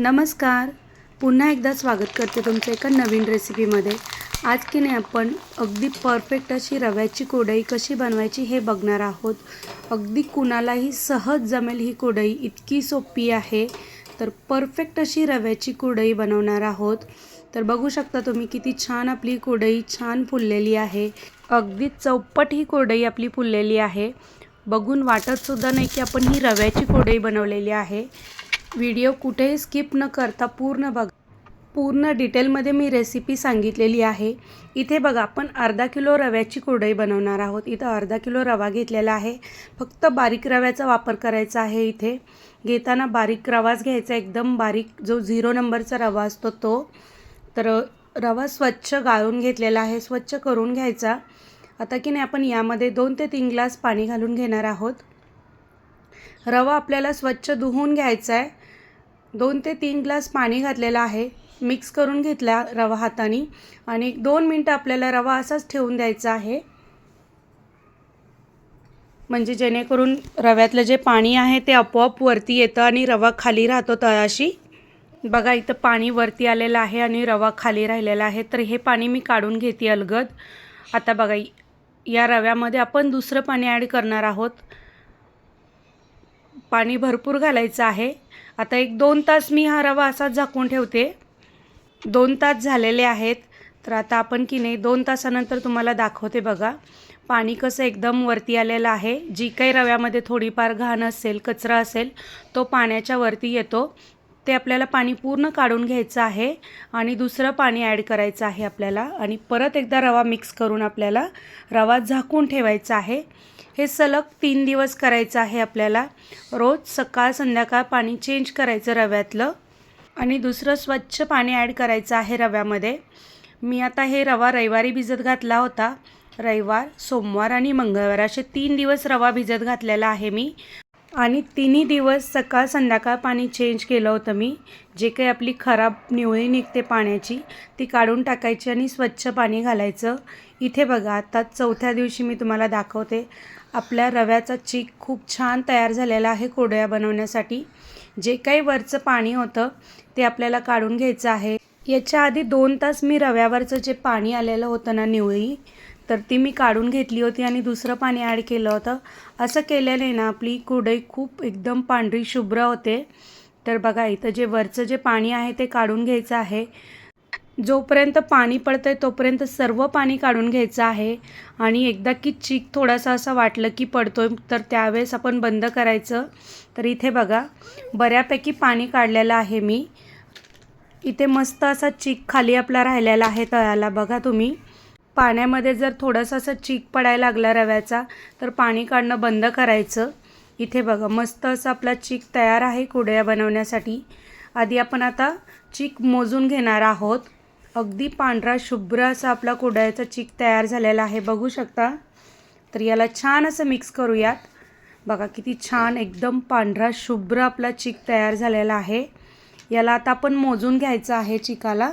नमस्कार. पुन्हा एकदा स्वागत करते तुमचं एका नवीन रेसिपीमध्ये आज की नाही आपण अगदी परफेक्ट अशी रव्याची कोडई कशी बनवायची हे बघणार आहोत. अगदी कुणालाही सहज जमेल ही कोडई इतकी सोपी आहे. तर परफेक्ट अशी रव्याची कोडई बनवणार आहोत. तर बघू शकता तुम्ही किती छान आपली कोडई छान फुललेली आहे. अगदी चौपट ही कोडई आपली फुललेली आहे. बघून वाटतसुद्धा नाही की आपण ही रव्याची कोडई बनवलेली आहे. व्हिडिओ कुठेही स्किप न करता पूर्ण बघा. पूर्ण डिटेलमध्ये मी रेसिपी सांगितलेली आहे. इथे बघा आपण अर्धा किलो रव्याची कुरडई बनवणार आहोत. इथं अर्धा किलो रवा घेतलेला आहे. फक्त बारीक रव्याचा वापर करायचा आहे इथे. घेताना बारीक रवाच घ्यायचा. एकदम बारीक जो झिरो नंबरचा रवा असतो तो. तर रवा स्वच्छ गाळून घेतलेला आहे. स्वच्छ करून घ्यायचा. आता की नाही आपण यामध्ये दोन ते तीन ग्लास पाणी घालून घेणार आहोत. रवा आपल्याला स्वच्छ धुवून घ्यायचा आहे. दोन ते तीन ग्लास पाणी घातलेलं आहे. मिक्स करून घेतला रवा हाताने आणि दोन मिनटं आपल्याला रवा असाच ठेवून द्यायचा आहे. म्हणजे जेणेकरून रव्यातलं जे पाणी आहे ते आपोआप वरती येतं आणि रवा खाली राहतो तळाशी. बघा इथं पाणी वरती आलेलं आहे आणि रवा खाली राहिलेला आहे. तर हे पाणी मी काढून घेते अलगद. आता बघा या रव्यामध्ये आपण दुसरं पाणी ॲड करणार आहोत. पाणी भरपूर घालायचं आहे. आता एक दोन तास मी हा रवा असाच झाकून ठेवते. दोन तास झालेले आहेत. तर आता आपण की नाही दोन तासानंतर तुम्हाला दाखवते बघा. पाणी कसं एकदम वरती आलेलं आहे. जी काही रव्यामध्ये थोडीफार घाण असेल कचरा असेल तो पाण्याच्या वरती येतो. ते आपल्याला पाणी पूर्ण काढून घ्यायचं आहे आणि दुसरं पाणी ॲड करायचं आहे आपल्याला. आणि परत एकदा रवा मिक्स करून आपल्याला रवा झाकून ठेवायचा आहे. हे सलग तीन दिवस करायचं आहे आपल्याला. रोज सकाळ संध्याकाळ पाणी चेंज करायचं रव्यातलं. आणि दुसरं स्वच्छ पाणी ॲड करायचं आहे रव्यामध्ये. मी आता हे रवा रविवारी भिजत घातला होता. रविवार सोमवार आणि मंगळवार असे तीन दिवस रवा भिजत घातलेला आहे मी. आणि तिन्ही दिवस सकाळ संध्याकाळ पाणी चेंज केलं होतं मी. जे काही आपली खराब निवळी निघते पाण्याची ती काढून टाकायची आणि स्वच्छ पाणी घालायचं. इथे बघा आता चौथ्या दिवशी मी तुम्हाला दाखवते. आपल्या रव्याचा चीक खूप छान तयार झालेला आहे कोड्या बनवण्यासाठी. जे काही वरचं पाणी होतं ते आपल्याला काढून घ्यायचं आहे. याच्या आधी दोन तास मी रव्यावरचं जे पाणी आलेलं होतं ना निवळी तर ती मी काढून घेतली होती आणि दुसरं पाणी ॲड केलं होतं. असं केल्याने ना आपली कुरडई खूप एकदम पांढरी शुभ्र होते. तर बघा इथं जे वरचं जे पाणी आहे ते काढून घ्यायचं आहे. जोपर्यंत पाणी पडतं आहे तोपर्यंत सर्व पाणी काढून घ्यायचं आहे. आणि एकदा की चीक थोडासा असं वाटलं की पडतो आहे तर त्यावेळेस आपण बंद करायचं. तर इथे बघा बऱ्यापैकी पाणी काढलेलं आहे मी. इथे मस्त असा चीक खाली आपला राहिलेला आहे तळाला. बघा तुम्ही. पाण्यामध्ये जर थोडंसं असं चीक पडायला लागला रव्याचा तर पाणी काढणं बंद करायचं. इथे बघा मस्त असं आपला चीक तयार आहे कुड्या बनवण्यासाठी. आधी आपण आता चीक मोजून घेणार आहोत. अगदी पांढरा शुभ्र असा आपला कुडाळ्याचा चीक तयार झालेला आहे. बघू शकता? तर याला छान असं मिक्स करूयात. बघा किती छान एकदम पांढरा शुभ्र आपला चीक तयार झालेला आहे. याला आता आपण मोजून घ्यायचं आहे चिकाला.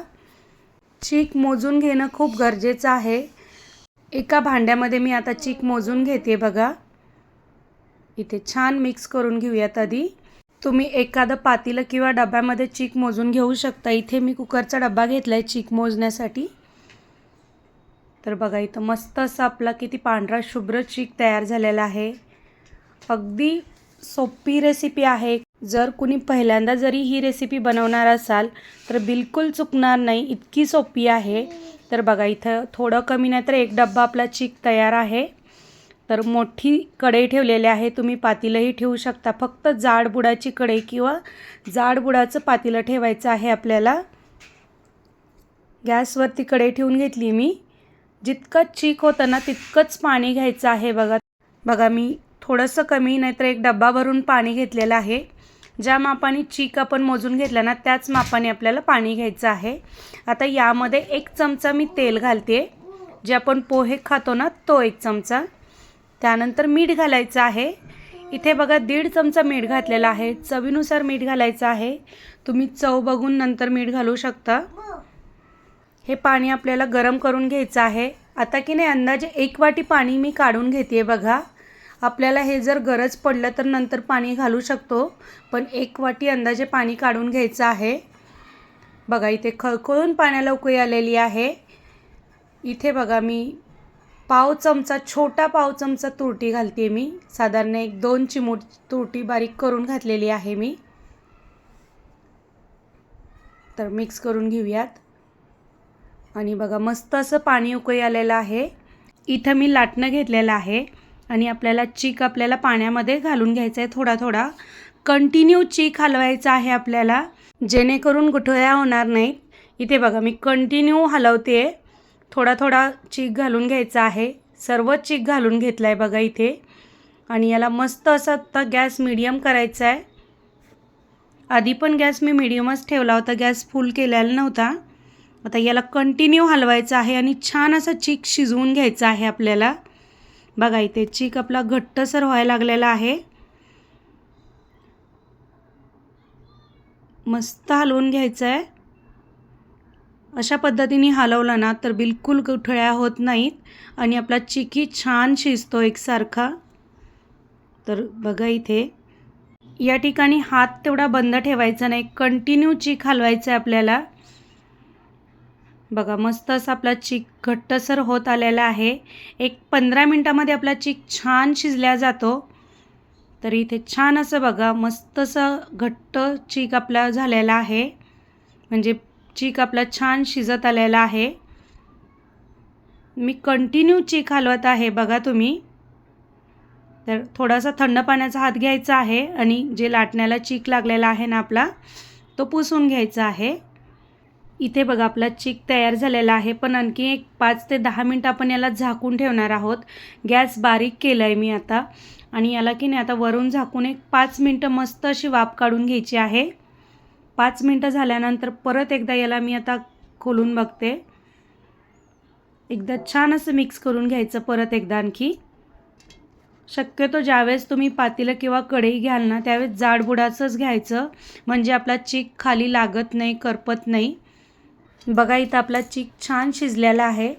चीक मोजून घेणं खूप गरजेचं आहे. एका भांड्यामध्ये मी आता चीक मोजून घेते बघा. इथे छान मिक्स करून घेऊयात आधी. तुम्ही एखादं पातीलं किंवा डब्यामध्ये चीक मोजून घेऊ शकता. इथे मी कुकरचा डबा घेतला आहे चीक मोजण्यासाठी. तर बघा इथं मस्त असं आपला किती पांढरा शुभ्र चीक तयार झालेला आहे. अगदी सोपी रेसिपी आहे. जर कुणी पहिल्यांदा जरी ही रेसिपी बनवणार असाल तर बिलकुल चुकणार नाही. इतकी सोपी आहे. तर बघा इथं थोडं कमी नाही तर एक डब्बा आपला चीक तयार आहे. तर मोठी कढई ठेवलेली आहे. तुम्ही पातीलंही ठेवू शकता. फक्त जाड बुडाची कढई किंवा जाड बुडाचं पातीलं ठेवायचं आहे आपल्याला. गॅसवरती कढई ठेवून घेतली मी. जितकं चीक होतं ना तितकंच पाणी घ्यायचं आहे बघा. बघा मी थोडंसं कमी नाहीतर एक डब्बा भरून पाणी घेतलेलं आहे. ज्या मापाने चीक आपण मोजून घेतला ना त्याच मापाने आपल्याला पाणी घ्यायचं आहे. आता यामध्ये एक चमचा मी तेल घालते जे आपण पोहे खातो ना तो एक चमचा. त्यानंतर मीठ घालायचं आहे. इथे बघा दीड चमचा मीठ घातलेला आहे. चवीनुसार मीठ घालायचं आहे. तुम्ही चव बघून नंतर मीठ घालू शकता. हे पाणी आपल्याला गरम करून घ्यायचं आहे. आता की नाही अंदाजे एक वाटी पाणी मी काढून घेते बघा. आपल्याला हे जर गरज पडलं तर नंतर पाणी घालू शकतो. पण एक वाटी अंदाजे पाणी काढून घ्यायचं आहे. बघा इथे खळखळून पाण्याला उकळी आलेली आहे. इथे बघा मी पाव चमचा छोटा पाव चमचा तुरटी घालते मी. साधारण एक दोन चिमूट तुरटी बारीक करून घातलेली आहे मी. तर मिक्स करून घेऊयात. आणि बघा मस्त असं पाणी उकळी आलेलं आहे. इथं मी लाटणं घेतलेलं आहे. आणि आपल्याला चीक आपल्याला पाण्यामध्ये घालून घ्यायचा आहे थोडा थोडा. कंटिन्यू चीक हलवायचा आहे आपल्याला. जेणेकरून गुठळ्या होणार नाहीत. इथे बघा मी कंटिन्यू हलवते आहे थोडा थोडा चीक घालून घ्यायचा आहे. सर्व चीक घालून घेतला आहे बघा इथे. आणि याला मस्त असं आता गॅस मिडियम करायचा आहे आधी पण गॅस मी मिडियमच ठेवला होता. गॅस फुल केलेला नव्हता. आता याला कंटिन्यू हलवायचं आहे आणि छान असं चीक शिजवून घ्यायचं आहे आपल्याला. बघा इथे चीक आपला घट्टसर व्हायला लागलेला आहे. मस्त हलवून घ्यायचं आहे अशा पद्धतीने हलवलं ना तर बिलकुल गुठळ्या होत नाहीत आणि आपला चिकी छान शिजतो एकसारखा. तर बघा इथे. या ठिकाणी हात तेवढा बंद ठेवायचा नाही कंटिन्यू चीक हलवायचं आहे आपल्याला. बघा मस्त असं आपला चीक घट्टसर होत आलेला आहे. एक पंधरा मिनटामध्ये आपला चीक छान शिजल्या जातो. तर इथे छान असं बघा मस्त असं घट्ट चीक आपला झालेला आहे. म्हणजे चीक आपला छान शिजत आलेला आहे. मी कंटिन्यू चीक हलवत आहे बघा तुम्ही. तर थोडासा थंड पाण्याचा हात घ्यायचा आहे आणि जे लाटण्याला चीक लागलेला आहे ना आपला तो पुसून घ्यायचा आहे. इथे बघा आपला चीक तयार झालेला आहे पण आणखी एक पाच ते दहा मिनटं आपण याला झाकून ठेवणार आहोत. गॅस बारीक केला आहे मी आता आणि याला की नाही आता वरून झाकून एक पाच मिनटं मस्त अशी वाफ काढून घ्यायची आहे. पाच मिनटं झाल्यानंतर परत एकदा याला मी आता खोलून बघते. एकदा छान असं मिक्स करून घ्यायचं परत एकदा आणखी. शक्यतो ज्यावेळेस तुम्ही पातेलं किंवा कढई घ्याल ना त्यावेळेस जाडबुडाचंच घ्यायचं. म्हणजे आपला चीक खाली लागत नाही करपत नाही. बघा इथं आपला चीक छान शिजलेला आहे.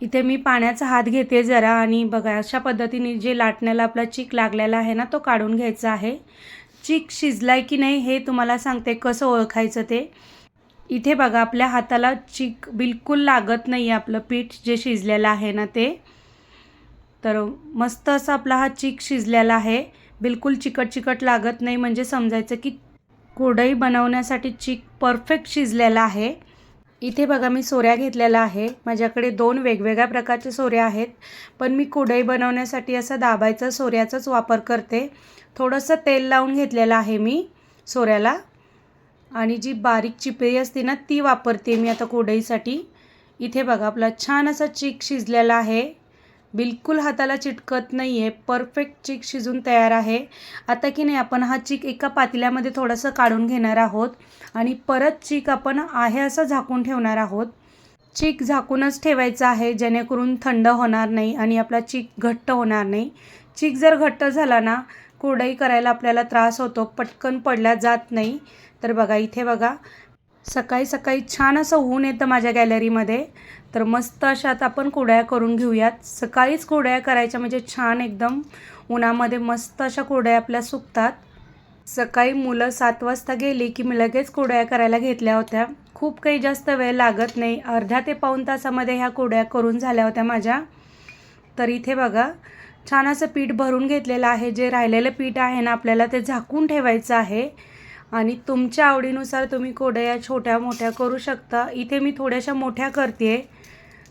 इथे मी पाण्याचा हात घेते जरा आणि बघा अशा पद्धतीने जे लाटण्याला आपला चीक लागलेला आहे ना तो काढून घ्यायचा आहे. चीक शिजलाय की नाही हे तुम्हाला सांगते कसं ओळखायचं ते. इथे बघा आपल्या हाताला चीक बिलकुल लागत नाही आहे आपलं पीठ जे शिजलेलं आहे ना ते. तर मस्त असा आपला हा चीक शिजलेला आहे. बिलकुल चिकट चिकट लागत नाही. म्हणजे समजायचं की कोडई बनवण्यासाठी चीक परफेक्ट शिजलेला आहे. इथे बघा मी सोऱ्या घेतलेला आहे माझ्याकडे दोन वेगवेगळ्या प्रकारचे सोऱ्या आहेत. पण मी कुडई बनवण्यासाठी असं दाबायचा सोऱ्याचाच वापर करते. थोडंसं तेल लावून घेतलेलं आहे मी सोऱ्याला. आणि जी बारीक चिपळी असते ना ती वापरते मी आता कुडईसाठी. इथे बघा आपला छान असा चीक शिजलेला आहे. बिलकुल हाताला चिटकत नाही आहे परफेक्ट चीक शिजून तयार आहे. आता की नाही आपण हा चीक एका पातेल्यामध्ये थोडंसं काढून घेणार आहोत आणि परत चीक आपण आहे असं झाकून ठेवणार आहोत. चीक झाकूनच ठेवायचं आहे जेणेकरून थंड होणार नाही आणि आपला चीक घट्ट होणार नाही. चीक जर घट्ट झाला ना कुरडई करायला आपल्याला त्रास होतो पटकन पडल्या जात नाही. तर बघा इथे बघा सकाळी सकाळी छान असं ऊन येतं माझ्या गॅलरीमध्ये. तर मस्त अशा आपण कुड्या करून घेऊयात. सकाळीच कुड्या करायच्या म्हणजे छान एकदम उन्हामध्ये मस्त अशा कुड्या आपल्या सुकतात. सकाळी मुलं सात वाजता गेली की मी लगेच कुड्या करायला घेतल्या होत्या. खूप काही जास्त वेळ लागत नाही. अर्ध्या ते पाऊण तासामध्ये ह्या कुड्या करून झाल्या होत्या माझ्या. तर इथे बघा छान असं पीठ भरून घेतलेलं आहे. जे राहिलेलं पीठ आहे ना आपल्याला ते झाकून ठेवायचं आहे. आणि तुमच्या आवडीनुसार तुम्ही कुरडया छोट्या मोठ्या करू शकता. इथे मी थोड्याशा मोठ्या करते.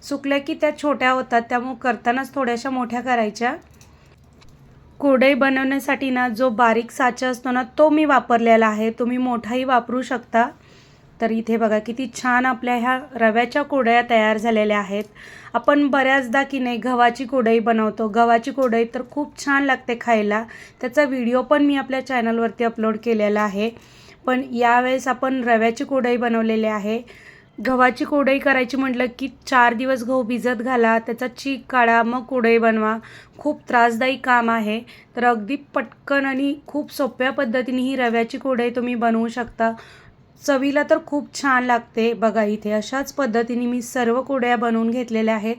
सुकल्या की त्या छोट्या होतात त्यामुळे करतानाच थोड्याशा मोठ्या करायच्या. कोडई बनवण्यासाठी ना जो बारीक साचा असतो ना तो मी वापरलेला आहे. तुम्ही मोठाही वापरू शकता. तर इथे बघा किती छान आपल्या ह्या रव्याच्या कोडया तयार झालेल्या आहेत. आपण बऱ्याचदा की नाही गव्हाची कोडई बनवतो. गव्हाची कोडई तर खूप छान लागते खायला. त्याचा व्हिडिओ पण मी आपल्या चॅनलवरती अपलोड केलेला आहे. पण यावेळेस आपण रव्याची कोडई बनवलेली आहे. गव्हाची कोडई करायची म्हटलं की चार दिवस गहू भिजत घाला. त्याचा चीक काढा मग कोडई बनवा. खूप त्रासदायी काम आहे. तर अगदी पटकन आणि खूप सोप्या पद्धतीने ही रव्याची कोडई तुम्ही बनवू शकता. चवीला तर खूप छान लागते बघा इथे. अशाच पद्धतीने मी सर्व कुड्या बनवून घेतलेल्या आहेत.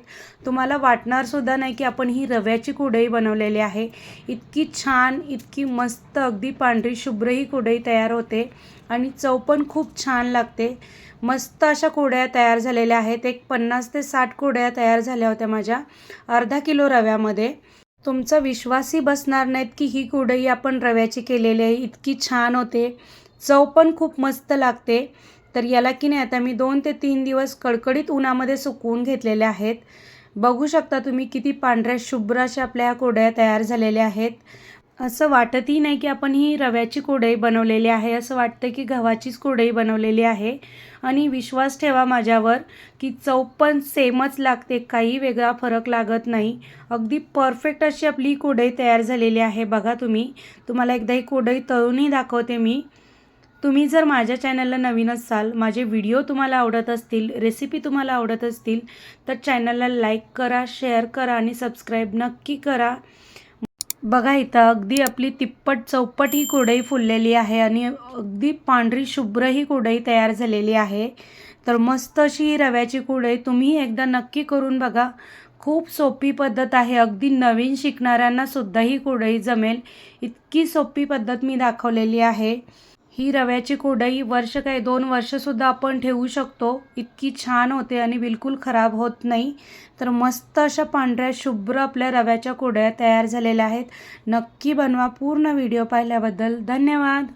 तुम्हाला वाटणारसुद्धा नाही की आपण ही रव्याची कुडई बनवलेली आहे. इतकी छान इतकी मस्त अगदी पांढरी शुभ्र ही कुडई तयार होते आणि चव पण खूप छान लागते. मस्त अशा कुड्या तयार झालेल्या आहेत. एक पन्नास ते साठ कुड्या तयार झाल्या होत्या माझ्या अर्धा किलो रव्यामध्ये. तुमचा विश्वासही बसणार नाहीत की ही कुडई आपण रव्याची केलेली आहे. इतकी छान होते. चव पण खूप मस्त लागते. तर याला की नाही आता मी दोन ते तीन दिवस कडकडीत उन्हामध्ये सुकवून घेतलेले आहेत. बघू शकता तुम्ही किती पांढऱ्या शुभ्र अशा आपल्या ह्या कोड्या तयार झालेल्या आहेत. असं वाटतही नाही की आपण ही रव्याची कोडई बनवलेली आहे. असं वाटतं की गव्हाचीच कोडई बनवलेली आहे. आणि विश्वास ठेवा माझ्यावर की चव पण सेमच लागते. काही वेगळा फरक लागत नाही. अगदी परफेक्ट अशी आपली कोडई तयार झालेली आहे. बघा तुम्ही. तुम्हाला एकदा ही कोडई तळूनही दाखवते मी. तुम्ही जर माझ्या चॅनलला नवीन असाल माझे व्हिडिओ तुम्हाला आवडत असतील रेसिपी तुम्हाला आवडत असतील तर चॅनलला लाईक करा शेअर करा आणि सबस्क्राईब नक्की करा. बघा इथं अगदी आपली तिप्पट चौपट ही कुडई फुललेली आहे आणि अगदी पांढरी शुभ्र ही कुरडई तयार झालेली आहे. तर मस्त अशी ही रव्याची कुरडई तुम्ही एकदा नक्की करून बघा. खूप सोपी पद्धत आहे. अगदी नवीन शिकणाऱ्यांनासुद्धा ही कुरडई जमेल. इतकी सोपी पद्धत मी दाखवलेली आहे. ही रव्याची कुरडई वर्ष काय दोन वर्षसुद्धा आपण ठेवू शकतो. इतकी छान होते आणि बिलकुल खराब होत नाही. तर मस्त अशा पांढऱ्या शुभ्र आपल्या रव्याच्या कुड्या तयार झालेल्या आहेत. नक्की बनवा पूर्ण व्हिडिओ पाहिल्याबद्दल धन्यवाद.